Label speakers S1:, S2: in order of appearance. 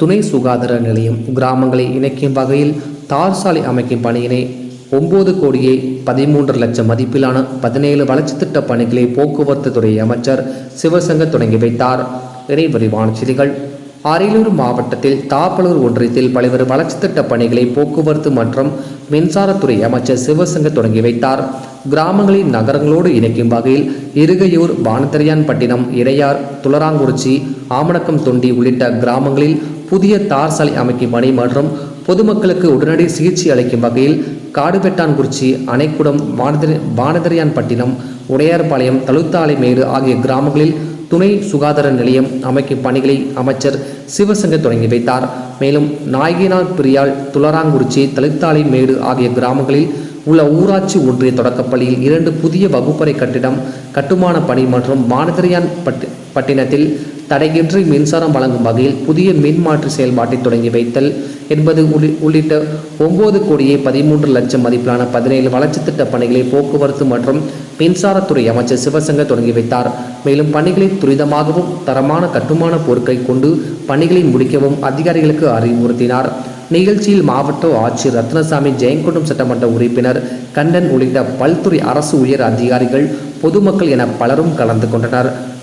S1: துணை சுகாதார நிலையம் கிராமங்களை இணைக்கும் வகையில் தார் சாலை அமைக்கும் பணியினை ஒன்பது கோடியே பதிமூன்று லட்சம் மதிப்பிலான பதினேழு வளர்ச்சி திட்ட பணிகளை போக்குவரத்து துறை அமைச்சர் சிவசங்க தொடங்கி வைத்தார். இணை விரிவான செய்திகள். அரியலூர் மாவட்டத்தில் தாப்பலூர் ஒன்றியத்தில் பல்வேறு வளர்ச்சி திட்ட பணிகளை போக்குவரத்து மற்றும் மின்சாரத்துறை அமைச்சர் சிவசங்க தொடங்கி வைத்தார். கிராமங்களின் நகரங்களோடு இணைக்கும் வகையில் இருகையூர் வானத்தரையான்பட்டினம் இடையார் துளராங்குறிச்சி ஆமணக்கம் தொண்டி உள்ளிட்ட கிராமங்களில் புதிய தார் சாலை அமைக்கும் பணி மற்றும் பொதுமக்களுக்கு உடனடி சிகிச்சை அளிக்கும் வகையில் காடுபெட்டான்குறிச்சி அணைக்குடம் வானதரி வானதரியான்பட்டினம் உடையார்பாளையம் தழுத்தாலை மேடு ஆகிய கிராமங்களில் துணை சுகாதார நிலையம் அமைக்கும் பணிகளை அமைச்சர் சிவசங்க தொடங்கி வைத்தார். மேலும் நாயகினார் பிரியால் துளராங்குறிச்சி தழுத்தாலை மேடு ஆகிய கிராமங்களில் உள்ள ஊராட்சி ஒன்றிய தொடக்கப்பள்ளியில் இரண்டு புதிய வகுப்பறை கட்டிடம் கட்டுமான பணி மற்றும் மானதரியான் பட்டி பட்டினத்தில் தடையின்றி மின்சாரம் வழங்கும் வகையில் புதிய மின்மாற்றி செயல்பாட்டை தொடங்கி வைத்தல் என்பது உள்ளிட்ட ஒன்பது கோடியே பதிமூன்று லட்சம் மதிப்பிலான பதினேழு வளர்ச்சி திட்ட பணிகளை போக்குவரத்து மற்றும் மின்சாரத்துறை அமைச்சர் சிவசங்க தொடங்கி வைத்தார். மேலும் பணிகளை துரிதமாகவும் தரமான கட்டுமான பொருட்களை கொண்டு பணிகளை முடிக்கவும் அதிகாரிகளுக்கு அறிவுறுத்தினார். நிகழ்ச்சியில் மாவட்ட ஆட்சியர் ரத்னசாமி ஜெயங்கொண்டம் சட்டமன்ற உறுப்பினர் கண்டன் உள்ளிட்ட பல்துறை அரசு உயர் அதிகாரிகள் பொதுமக்கள் என பலரும் கலந்து கொண்டனர்.